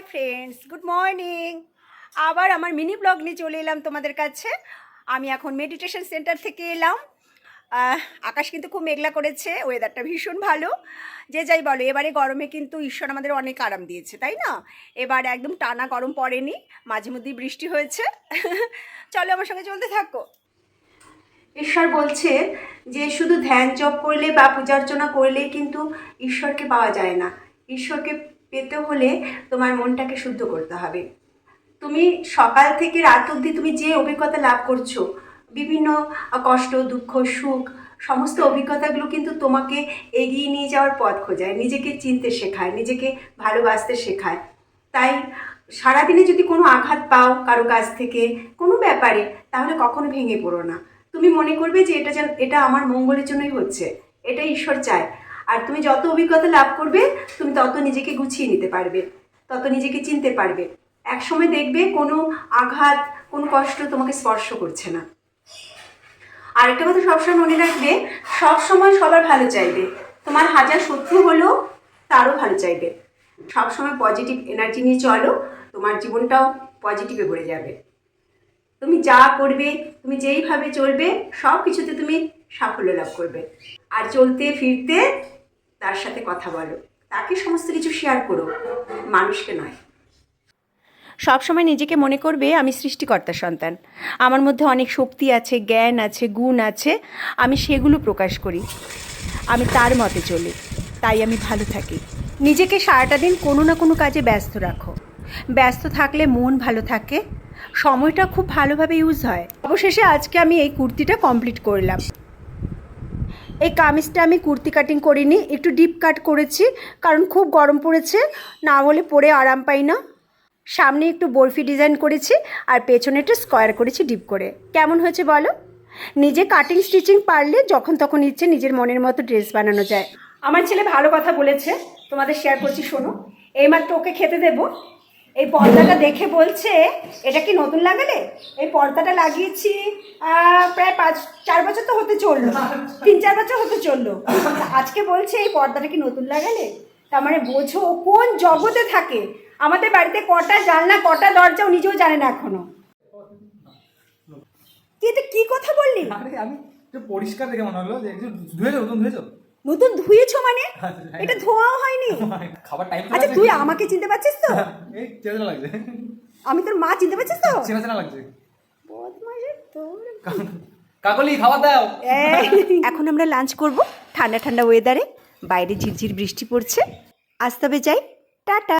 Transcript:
Hi friends good morning আবার আমার mini blog নিয়ে চলে এলাম তোমাদের কাছে। আমি এখন মেডিটেশন সেন্টার থেকে এলাম। আকাশ কিন্তু খুব মেঘলা করেছে ওয়েদারটা ভীষণ ভালো। যে যাই বলো, এবারে গরমে কিন্তু ঈশ্বর আমাদের অনেক আরাম দিয়েছে, তাই না? এবার একদম টানা গরম পড়েনি, মাঝে মধ্যেই বৃষ্টি হয়েছে। চলো আমার সঙ্গে চলতে থাকো। ঈশ্বর বলছে যে শুধু ধ্যান জপ করলে বা পূজা অর্চনা করলেই কিন্তু ঈশ্বরকে পাওয়া যায় না। ঈশ্বরকে পেতে হলে তোমার মনটাকে শুদ্ধ করতে হবে। তুমি সকাল থেকে রাত অবধি তুমি যে অভিজ্ঞতা লাভ করছ, বিভিন্ন কষ্ট, দুঃখ, সুখ, সমস্ত অভিজ্ঞতাগুলো কিন্তু তোমাকে এগিয়ে নিয়ে যাওয়ার পথ খোঁজায়, নিজেকে চিনতে শেখায়, নিজেকে ভালোবাসতে শেখায়। তাই সারাদিনে যদি কোনো আঘাত পাও কারও কাছ থেকে কোনো ব্যাপারে, তাহলে কখনো ভেঙে পড়ো না। তুমি মনে করবে যে এটা যেন, এটা আমার মঙ্গলের জন্যই হচ্ছে, এটা ঈশ্বর চায়। আর তুমি যত অভিজ্ঞতা লাভ করবে, তুমি তত নিজেকে গুছিয়ে নিতে পারবে, তত নিজেকে চিনতে পারবে। এক সময় দেখবে কোনো আঘাত, কোনো কষ্ট তোমাকে স্পর্শ করছে না। আরেকটা কথা সবসময় মনে রাখবে, সবসময় সবার ভালো চাইবে। তোমার হাজার শত্রু হলেও তারও ভালো চাইবে। সবসময় পজিটিভ এনার্জি নিয়ে চলো, তোমার জীবনটাও পজিটিভে ভরে যাবে। তুমি যা করবে, তুমি যেইভাবে চলবে সব কিছুতে তুমি সাফল্য লাভ করবে। আর চলতে, ফিরতে তার সাথে কথা বলো। তাকে সমস্ত কিছু শেয়ার করো। মানুষকে নয়। সবসময় নিজেকে মনে করবে, আমি সৃষ্টিকর্তার সন্তান। আমার মধ্যে অনেক শক্তি আছে, জ্ঞান আছে, গুণ আছে। আমি সেগুলো প্রকাশ করি। আমি তার মতে চলি। তাই আমি ভালো থাকি। নিজেকে সারাটা দিন কোনো না কোনো কাজে ব্যস্ত রাখো। ব্যস্ত থাকলে মন ভালো থাকে। সময়টা খুব ভালোভাবে ইউজ হয়। অবশেষে আজকে আমি এই কুর্তিটা কমপ্লিট করলাম। এই কামিজটা আমি কুর্তি কাটিং করিনি, একটু ডিপ কাট করেছি, কারণ খুব গরম পড়েছে, না হলে পরে আরাম পাই না। সামনে একটু বরফি ডিজাইন করেছি, আর পেছনে একটু স্কোয়ার করেছি ডিপ করে। কেমন হয়েছে বলো? নিজে কাটিং স্টিচিং পারলে যখন তখন ইচ্ছে নিজের মনের মতো ড্রেস বানানো যায়। আমার ছেলে ভালো কথা বলেছে, তোমাদের শেয়ার করছি, শোনো। এইমাত্র ওকে খেতে দেবো। এই পর্দাটা দেখে বলছে, এটা কি নতুন লাগালে? এই পর্দাটা লাগিয়েছি প্রায় পাঁচ, চার বছর তো হতে চলল। তিন, চার বছর হতে চলল। আজকে বলছে, এই পর্দাটা কি নতুন লাগালে? তার মানে বোঝো কোন জগতে থাকে? আমাদের বাড়িতে কটা জানলা, কটা দরজাও নিজেও জানে না এখনও। কি এটা কি কথা বললি? আমি পরিষ্কার দেখে মনে হলো যে একটু ধুয়েছো, নতুন ধুয়েছো? নতুন ধুয়েছো মানে? এটা ধোয়াও হয়নি? খাবার টাইম আচ্ছা তুই আমাকে চিনতে পারছিস তো? এই চেনা লাগছে। আমি তোর মা চিনতে পারছিস তো? চেনা চেনা লাগছে। বদমাশের তোর কাকলি দাও। এখন আমরা লাঞ্চ করব ঠান্ডা ঠান্ডা ওয়েদারে বাইরে ঝিরঝির বৃষ্টি পড়ছে। আজ তবে যাই। টাটা।